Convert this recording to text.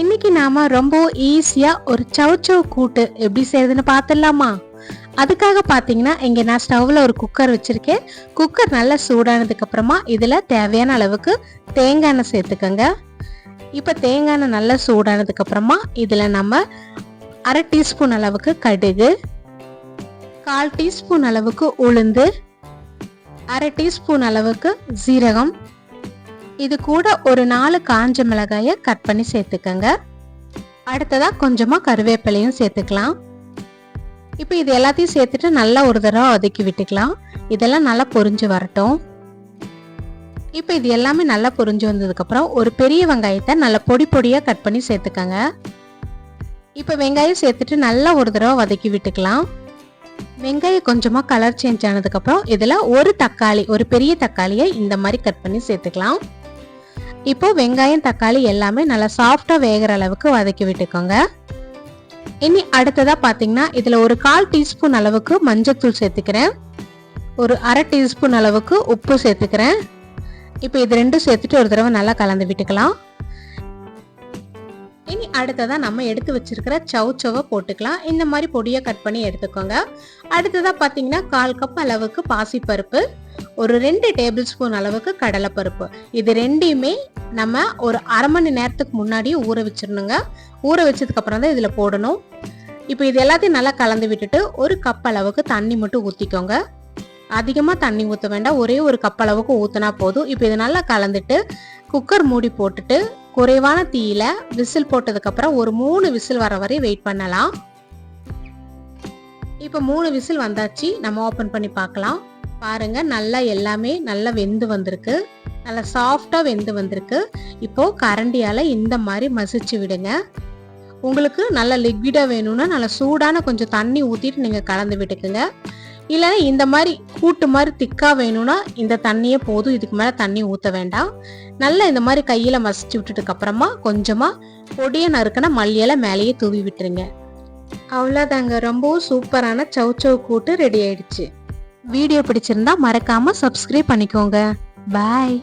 இன்னைக்கு நாம ரொம்ப ஈஸியா ஒரு சவ் கூட்டு எப்படி செய்யறதுன்னு பார்த்துடலாமா அதுக்காக பார்த்தீங்கன்னா இங்கே நான் ஸ்டவ்வில் ஒரு குக்கர் வச்சுருக்கேன். குக்கர் நல்லா சூடானதுக்கு அப்புறமா இதில் தேவையான அளவுக்கு தேங்காய் எண்ணெய் சேர்த்துக்கோங்க. இப்போ தேங்காய் எண்ணெய் நல்லா சூடானதுக்கு அப்புறமா இதில் நம்ம அரை டீஸ்பூன் அளவுக்கு கடுகு கால் டீஸ்பூன் அளவுக்கு உளுந்து அரை டீஸ்பூன் அளவுக்கு ஜீரகம் இது கூட ஒரு நாலு காஞ்ச மிளகாயை கட் பண்ணி சேர்த்துக்கங்க. அடுத்ததாக கொஞ்சமாக கருவேப்பிலையும் சேர்த்துக்கலாம். இப்போ இது எல்லாத்தையும் சேர்த்துட்டு நல்லா ஒரு தடவை ஒதுக்கி விட்டுக்கலாம். இதெல்லாம் நல்லா பொரிஞ்சு வரட்டும். இப்போ இது எல்லாமே நல்லா பொரிஞ்சு வந்ததுக்கப்புறம் ஒரு பெரிய வெங்காயத்தை நல்லா பொடி பொடியாக கட் பண்ணி சேர்த்துக்கங்க. இப்போ வெங்காயம் சேர்த்துட்டு நல்லா ஒரு தடவை வதக்கி விட்டுக்கலாம். வெங்காயம் கொஞ்சமாக கலர் சேஞ்ச் ஆனதுக்கப்புறம் இதில் ஒரு தக்காளி ஒரு பெரிய தக்காளியை இந்த மாதிரி கட் பண்ணி சேர்த்துக்கலாம். இப்போ வெங்காயம் தக்காளி எல்லாமே நல்லா சாஃப்டாக வேகிற அளவுக்கு வதக்கி விட்டுக்கோங்க. இனி அடுத்ததாக பார்த்தீங்கன்னா இதில் ஒரு கால் டீஸ்பூன் அளவுக்கு மஞ்சத்தூள் சேர்த்துக்கிறேன். ஒரு அரை டீஸ்பூன் அளவுக்கு உப்பு சேர்த்துக்கிறேன். இப்போ இது ரெண்டும் சேர்த்துட்டு ஒரு தடவை நல்லா கலந்து விட்டுக்கலாம். இனி அடுத்ததாக நம்ம எடுத்து வச்சிருக்கிற சவுச்சவை போட்டுக்கலாம். இந்த மாதிரி பொடியை கட் பண்ணி எடுத்துக்கோங்க. அடுத்ததாக பார்த்தீங்கன்னா கால் கப் அளவுக்கு பாசிப்பருப்பு. ஒரு ரெண்டு டேபிள் ஸ்பூன் அளவுக்கு கடலைப்பருப்பு. இது ரெண்டையுமே நம்ம ஒரு அரை மணி நேரத்துக்கு முன்னாடியே ஊற வச்சிடணுங்க. ஊற வச்சதுக்கப்புறம் தான் இதில் போடணும். இப்போ இது எல்லாத்தையும் நல்லா கலந்து விட்டுட்டு ஒரு கப் அளவுக்கு தண்ணி மட்டும் ஊற்றிக்கோங்க அதிகமாக தண்ணி ஊற்ற வேண்டாம். ஒரே ஒரு கப் அளவுக்கு ஊற்றினா போதும். இப்போ இது நல்லா கலந்துட்டு குக்கர் மூடி போட்டுட்டு குறைவான தீயில விசில் போட்டதுக்கப்புறம் ஒரு மூணு விசில் வர வரை வெயிட் பண்ணலாம். இப்போ மூணு விசில் வந்தாச்சு. நம்ம ஓப்பன் பண்ணி பார்க்கலாம். பாருங்க நல்லா எல்லாமே நல்லா வெந்து வந்திருக்கு. நல்லா சாஃப்டாக வெந்து வந்திருக்கு. இப்போது கரண்டியால் இந்த மாதிரி மசிச்சு விடுங்க. உங்களுக்கு நல்ல லிக்விடாக வேணும்னா நல்லா சூடான கொஞ்சம் தண்ணி ஊற்றிட்டு நீங்கள் கலந்து விட்டுக்குங்க. இல்லைன்னா இந்த மாதிரி கூட்டு மாதிரி திக்காக வேணும்னா இந்த தண்ணியே போதும் இதுக்கு மேலே தண்ணி ஊற்ற வேண்டாம். நல்லா இந்த மாதிரி கையில் மசிச்சு விட்டுட்டுக்கப்புறமா கொஞ்சமாக பொடியை நறுக்கின மல்லியலை மேலேயே தூவி விட்டுருங்க. அவ்வளோதாங்க ரொம்பவும் சூப்பரான சவு சவு கூட்டு ரெடி ஆயிடுச்சு. வீடியோ பிடிச்சிருந்தா மறக்காம சப்ஸ்கிரைப் பண்ணிக்கோங்க. பாய்